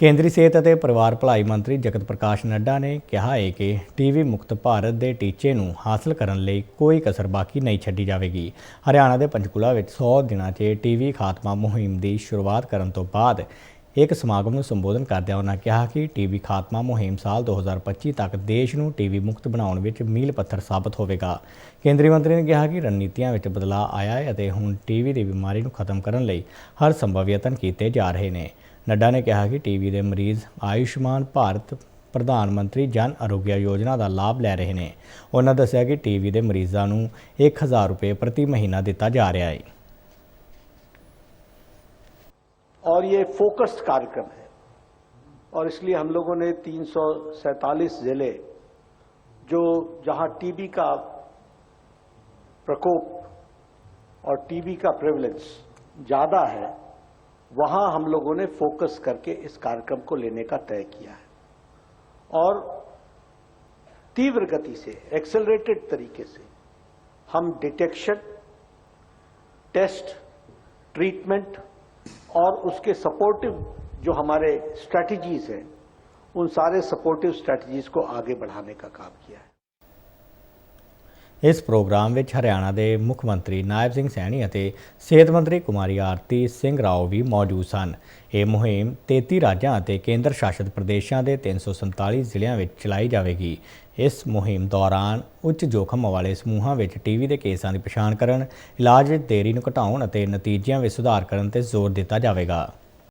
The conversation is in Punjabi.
ਕੇਂਦਰੀ ਸਿਹਤ ਅਤੇ ਪਰਿਵਾਰ ਭਲਾਈ ਮੰਤਰੀ ਜਗਤ ਪ੍ਰਕਾਸ਼ ਨੱਡਾ ਨੇ ਕਿਹਾ ਹੈ ਕਿ ਟੀਵੀ ਮੁਕਤ ਭਾਰਤ ਦੇ ਟੀਚੇ ਨੂੰ ਹਾਸਲ ਕਰਨ ਲਈ ਕੋਈ ਕਸਰ ਬਾਕੀ ਨਹੀਂ ਛੱਡੀ ਜਾਵੇਗੀ। ਹਰਿਆਣਾ ਦੇ ਪੰਚਕੂਲਾ ਵਿੱਚ 100 ਦਿਨਾਂ 'ਚ ਟੀਵੀ ਖਾਤਮਾ ਮੁਹਿੰਮ ਦੀ ਸ਼ੁਰੂਆਤ ਕਰਨ ਤੋਂ ਬਾਅਦ ਇੱਕ ਸਮਾਗਮ ਨੂੰ ਸੰਬੋਧਨ ਕਰਦਿਆਂ ਉਹਨਾਂ ਕਿਹਾ ਕਿ ਟੀਵੀ ਖਾਤਮਾ ਮੁਹਿੰਮ ਸਾਲ 2025 ਤੱਕ ਦੇਸ਼ ਨੂੰ ਟੀਵੀ ਮੁਕਤ ਬਣਾਉਣ ਵਿੱਚ ਮੀਲ ਪੱਥਰ ਸਾਬਤ ਹੋਵੇਗਾ। ਕੇਂਦਰੀ ਮੰਤਰੀ ਨੇ ਕਿਹਾ ਕਿ ਰਣਨੀਤੀਆਂ ਵਿੱਚ ਬਦਲਾਅ ਆਇਆ ਹੈ ਅਤੇ ਹੁਣ ਟੀਵੀ ਦੀ ਬਿਮਾਰੀ ਨੂੰ ਖਤਮ ਕਰਨ ਲਈ ਹਰ ਸੰਭਵ ਯਤਨ ਕੀਤੇ ਜਾ ਰਹੇ ਨੇ। ਨੱਡਾ ਨੇ ਕਿਹਾ ਕਿ ਟੀਵੀ ਦੇ ਮਰੀਜ਼ ਆਯੁਸ਼ਮਾਨ ਭਾਰਤ ਪ੍ਰਧਾਨ ਮੰਤਰੀ ਜਨ ਆਰੋਗਯ ਯੋਜਨਾ ਦਾ ਲਾਭ ਲੈ ਰਹੇ ਨੇ। ਉਹਨਾਂ ਦੱਸਿਆ ਕਿ ਟੀਵੀ ਦੇ ਮਰੀਜ਼ਾਂ ਨੂੰ 1000 ਰੁਪਏ ਪ੍ਰਤੀ ਮਹੀਨਾ ਦਿੱਤਾ ਜਾ ਰਿਹਾ ਹੈ। और ये फोकस्ड कार्यक्रम है। और इसलिए हम लोगों ने तीन ज़िले, जो जहाँ टीबी का प्रकोप और टीबी का प्रेवलेंस ज़्यादा है, वहाँ हम लोगों ने फोकस करके इस कार्यक्रम को लेने का तय किया है। और तीव्र गति से एक्सेलरेटेड तरीके से हम डिटेक्शन टेस्ट ट्रीटमेंट और उसके सपोर्टिव जो हमारे स्ट्रैटेजीज हैं उन सारे सपोर्टिव स्ट्रैटेजीज को आगे बढ़ाने का काम किया है ਇਸ ਪ੍ਰੋਗਰਾਮ ਵਿੱਚ ਹਰਿਆਣਾ ਦੇ ਮੁੱਖ ਮੰਤਰੀ ਨਾਇਬ ਸਿੰਘ ਸੈਣੀ ਅਤੇ ਸਿਹਤ ਮੰਤਰੀ ਕੁਮਾਰੀ ਆਰਤੀ ਸਿੰਘ ਰਾਓ ਵੀ ਮੌਜੂਦ ਸਨ। ਇਹ ਮੁਹਿੰਮ 33 ਰਾਜਾਂ ਅਤੇ ਕੇਂਦਰ ਸ਼ਾਸਿਤ ਪ੍ਰਦੇਸ਼ਾਂ ਦੇ 347 ਜ਼ਿਲ੍ਹਿਆਂ ਵਿੱਚ ਚਲਾਈ ਜਾਵੇਗੀ। ਇਸ ਮੁਹਿੰਮ ਦੌਰਾਨ ਉੱਚ ਜੋਖਮ ਵਾਲੇ ਸਮੂਹਾਂ ਵਿੱਚ ਟੀਵੀ ਦੇ ਕੇਸਾਂ ਦੀ ਪਛਾਣ ਕਰਨ, ਇਲਾਜ ਵਿੱਚ ਦੇਰੀ ਨੂੰ ਘਟਾਉਣ ਅਤੇ ਨਤੀਜਿਆਂ ਵਿੱਚ ਸੁਧਾਰ ਕਰਨ ਤੇ ਜ਼ੋਰ ਦਿੱਤਾ ਜਾਵੇਗਾ।